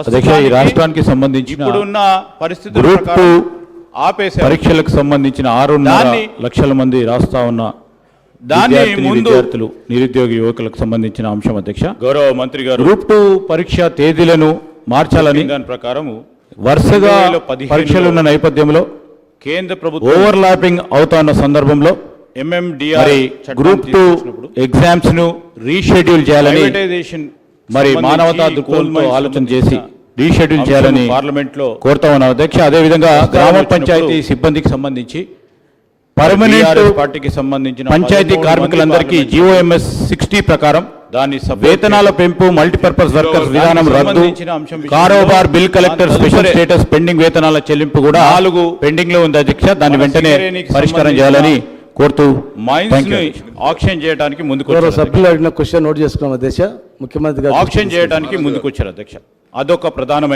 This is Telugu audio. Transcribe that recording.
అధ్యక్ష ఈ రాష్ట్రానికి సంబంధించిన ఇప్పుడున్న ప్రకారం ఆపేశారు. పరీక్షలకు సంబంధించిన దాన్ని- లక్షల మంది రాస్తా ఉన్న దాన్ని ముందు విద్యార్థులు నిరుద్యోగ యువకులకు సంబంధించిన అంశం అధ్యక్ష. గౌరవ మంత్రి గారు గ్రూప్ టూ పరీక్ష తేదీలను మార్చాలని దాని ప్రకారం వరుసగా 2015 పరీక్షలున్న నేపథ్యంలో కేంద్ర ప్రభుత్వం ఓవర్లాపింగ్ అవుతున్న సందర్భంలో ఎంఎండిఆర్ గ్రూప్ టూ ఎగ్జామ్స్ను రీషెడ్యూల్ చేయాలని మరి మానవతా దృక్పథంతో ఆలోచన చేసి రీషెడ్యూల్ చేయాలని పార్లమెంట్లో కోరుతా ఉన్నాం. అధ్యక్ష అదేవిధంగా గ్రామ పంచాయతీ సిబ్బందికి సంబంధించి పర్మనెంట్ పార్టీకి సంబంధించిన పంచాయతీ 13 కార్మికులందరికీ మంది జిఓఎంఎస్ సిక్స్టీ ప్రకారం support వేతనాల పెంపు మల్టీపర్పస్ వర్కర్స్ విధానం రద్దు కారోబార్ బిల్ కలెక్టర్ దాని స్పెషల్ స్టేటస్ పెండింగ్ వేతనాల చెల్లింపు కూడా నాలుగు పెండింగ్లో ఉంది అధ్యక్ష. దాన్ని వెంటనే పరిష్కారం చేయాలని కోరుతూ మైన్స్ అధ్యక్ష. ఆక్షన్ చేయడానికి వచ్చారు సభ్యులు అడిగిన క్వశ్చన్ నోట్ చేసుకున్నాం అధ్యక్ష. ముఖ్యమంత్రి గారు ఆక్షన్ చేయడానికి ముందుకొచ్చారు అధ్యక్ష. అదొక ప్రధానమైన